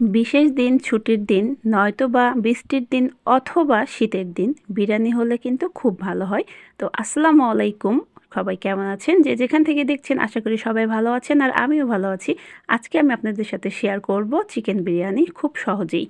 বিশেষ দিন ছুটির দিন, নয়তো বা বৃষ্টির দিন অথবা শীতের দিন, বিরিয়ানি হলে কিন্তু খুব ভালো হয়। তো আসসালামু আলাইকুম, সবাই কেমন আছেন? যে যেখান থেকে দেখছেন, আশা করি সবাই ভালো আছেন আর আমিও ভালো আছি। আজকে আমি আপনাদের সাথে শেয়ার করব চিকেন বিরিয়ানি খুব সহজেই।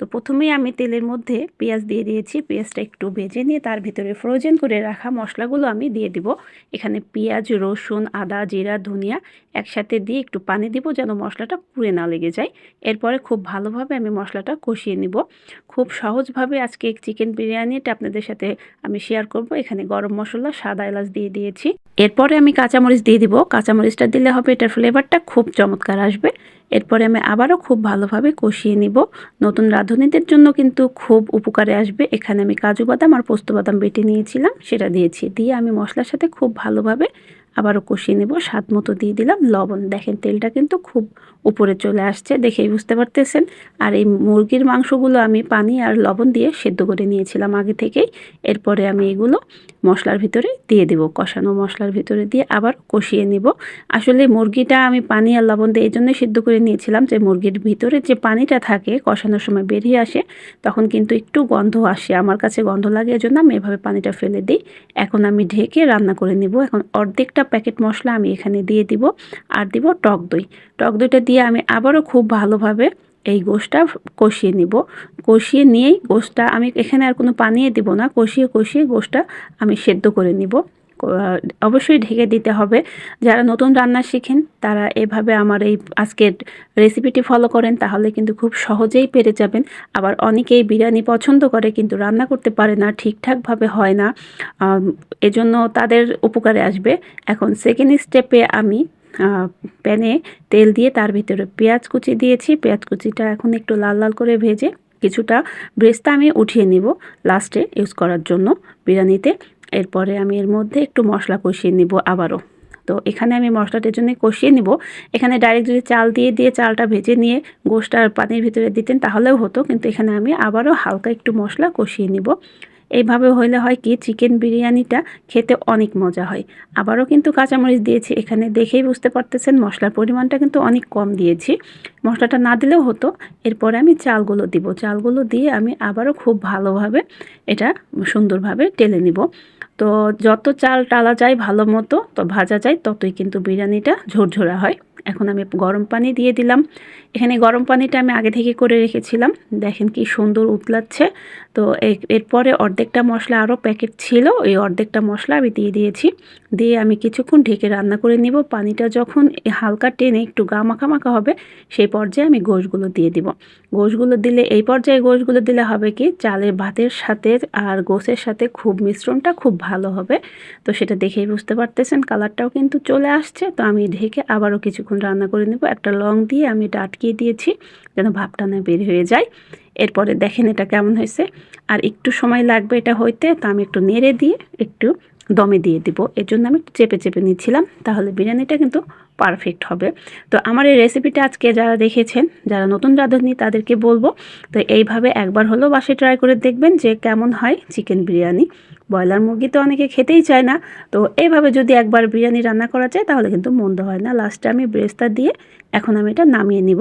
তো প্রথমেই আমি তেলের মধ্যে পেঁয়াজ দিয়ে দিয়েছি। পেঁয়াজটা একটু ভেজে নিয়ে তার ভিতরে ফ্রোজেন করে রাখা মশলাগুলো আমি দিয়ে দিব। এখানে পেঁয়াজ, রসুন, আদা, জিরা, ধনিয়া একসাথে দিয়ে একটু পানি দিব যেন মশলাটা পুড়ে না লেগে যায়। এরপরে খুব ভালোভাবে আমি মশলাটা কষিয়ে নিব। খুব সহজভাবে আজকে চিকেন বিরিয়ানিটা আপনাদের সাথে আমি শেয়ার করব। এখানে গরম মশলা, সাদা এলাচ দিয়ে দিয়েছি। এরপরে আমি কাঁচামরিচ দিয়ে দিব। কাঁচামরিচটা দিলে হবে এটার ফ্লেভারটা খুব চমৎকার আসবে। এরপরে আমি আবারও খুব ভালোভাবে কষিয়ে নিব। নতুন রাঁধুনিদের জন্য কিন্তু খুব উপকারে আসবে। এখানে আমি কাজু বাদাম আর পোস্ত বাদাম বেটে নিয়েছিলাম, সেটা দিয়েছি। দিয়ে আমি মশলার সাথে খুব ভালোভাবে আবারও কষিয়ে নেব। স্বাদ মতো দিয়ে দিলাম। লবণ। দেখেন, তেলটা কিন্তু খুব উপরে চলে আসছে দেখেই বুঝতে পারতেছেন। আর এই মুরগির মাংসগুলো আমি পানি আর লবণ দিয়ে সেদ্ধ করে নিয়েছিলাম আগে থেকেই। এরপরে আমি এগুলো মশলার ভিতরে দিয়ে দেব। কষানো মশলার ভিতরে দিয়ে আবার কষিয়ে নেব। আসলে মুরগিটা আমি পানি আর লবণ দিয়ে এই জন্যই সিদ্ধ করে নিয়েছিলাম যে মুরগির ভিতরে যে পানিটা থাকে কষানোর সময় বেরিয়ে আসে, তখন কিন্তু একটু গন্ধ আসে। আমার কাছে গন্ধ লাগে এজন্য আমি এভাবে পানিটা ফেলে দিই। এখন আমি ঢেকে রান্না করে নিব। এখন অর্ধেকটা প্যাকেট মশলা আমি এখানে দিয়ে দিব আর দিব টক দই। টক দইটা দিয়ে আমি আবারও খুব ভালোভাবে এই গোশটা কষিয়ে নিব। কষিয়ে নিয়েই গোশটা আমি এখানে আর কোনো পানিয়ে দিব না, কষিয়ে কষিয়ে গোশটা আমি সেদ্ধ করে নিব। অবশ্যই ঢেকে দিতে হবে। যারা নতুন রান্না শিখেন, তারা এভাবে আমার এই আজকের রেসিপিটি ফলো করেন, তাহলে কিন্তু খুব সহজেই পেরে যাবেন। আবার অনেকেই বিরিয়ানি পছন্দ করে, কিন্তু রান্না করতে পারে না, ঠিকঠাকভাবে হয় না। এজন্য তাদের উপকারে আসবে। এখন সেকেন্ড স্টেপে আমি প্যানে তেল দিয়ে তার ভিতরে পেঁয়াজ কুচি দিয়েছি। পেঁয়াজ কুচিটা এখন একটু লাল লাল করে ভেজে কিছুটা ব্রেস্তা আমি উঠিয়ে নিব লাস্টে ইউজ করার জন্য বিরিয়ানিতে। এরপরে আমি এর মধ্যে একটু মশলা কষিয়ে নিব আবারও। তো এখানে আমি মশলাটার জন্য কষিয়ে নিব। এখানে ডাইরেক্ট যদি চাল দিয়ে দিয়ে চালটা ভেজে নিয়ে গোষ্ঠটার পানির ভিতরে দিতেন তাহলেও হতো। কিন্তু এখানে আমি আবারও হালকা একটু মশলা কষিয়ে নিব। এইভাবে হইলে হয় কি চিকেন বিরিয়ানিটা খেতে অনেক মজা হয়। আবারও কিন্তু কাঁচামরিচ দিয়েছি। এখানে দেখেই বুঝতে পারতেছেন মশলার পরিমাণটা কিন্তু অনেক কম দিয়েছি। মশলাটা না দিলেও হতো। এরপরে আমি চালগুলো দিব। চালগুলো দিয়ে আমি আবারও খুব ভালোভাবে এটা সুন্দরভাবে টেলে নিব। তো যত চাল টালা যায় ভালো মতো, তো ভাজা যায়, ততই কিন্তু বিরিয়ানিটা ঝোরঝোরা হয়। এখন আমি গরম পানি দিয়ে দিলাম। এখানে গরম পানিটা আমি আগে থেকে করে রেখেছিলাম। দেখেন কি সুন্দর উতলাচ্ছে। তো এরপরে অর্ধেকটা মশলা আরও প্যাকেট ছিল, ওই অর্ধেকটা মশলা আমি দিয়ে দিয়েছি। দিয়ে আমি কিছুক্ষণ ঢেকে রান্না করে নিব। পানিটা যখন হালকা টেনে একটু গা মাখা হবে, সেই পর্যায়ে আমি গোশগুলো দিয়ে দিব। গোশগুলো দিলে, এই পর্যায়ে গোশগুলো দিলে হবে কি, চালের ভাতের সাথে আর গোশের সাথে খুব মিশ্রণটা খুব ভালো হবে। তো সেটা দেখেই বুঝতে পারতেছেন, কালারটাও কিন্তু চলে আসছে। তো আমি ঢেকে আবারও কিছুক্ষণ রান্না করে নেব। একটা লং দিয়ে আমি এটা আটকিয়ে দিয়েছি যেন ভাবটা না বের হয়ে যায়। এরপরে দেখেন এটা কেমন হয়েছে। আর একটু সময় লাগবে এটা হইতে, তা আমি একটু নেড়ে দিয়ে একটু দমে দিয়ে দিব। এর জন্য আমি চেপে চেপে নিচ্ছিলাম, তাহলে বিরিয়ানিটা কিন্তু পারফেক্ট হবে। তো আমার এই রেসিপিটা আজকে যারা দেখেছেন, যারা নতুন রাঁধুনি, তাদেরকে বলব, তো এইভাবে একবার হলেও বাসে ট্রাই করে দেখবেন যে কেমন হয় চিকেন বিরিয়ানি। ব্রয়লার মুরগি তো অনেকে খেতেই চায় না, তো এইভাবে যদি একবার বিরিয়ানি রান্না করা যায়, তাহলে কিন্তু মন্দ হয় না। লাস্টে আমি ব্রেস্তা দিয়ে এখন আমি এটা নামিয়ে নিব।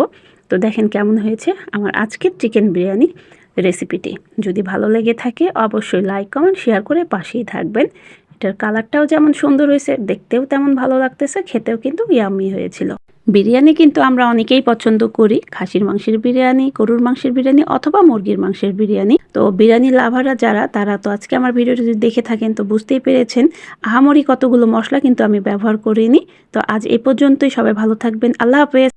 তো দেখেন কেমন হয়েছে আমার আজকের চিকেন বিরিয়ানি রেসিপিটি যদি ভালো লেগে থাকে, অবশ্যই লাইক কমেন্ট শেয়ার করে পাশেই থাকবেন। এটার কালারটাও যেমন সুন্দর হয়েছে, দেখতেও তেমন ভালো লাগতেছে, খেতেও কিন্তু ইয়ামি হয়েছিল। বিরিয়ানি কিন্তু আমরা অনেকেই পছন্দ করি, খাসির মাংসের বিরিয়ানি, গরুর মাংসের বিরিয়ানি অথবা মুরগির মাংসের বিরিয়ানি। তো বিরিয়ানি লাভাররা যারা, তারা তো আজকে আমার ভিডিওটি যদি দেখে থাকেন তো বুঝতেই পেরেছেন, আহামরি কতগুলো মশলা কিন্তু আমি ব্যবহার করিনি। তো আজ এ পর্যন্তই, সবাই ভালো থাকবেন, আল্লাহ হাফেজ।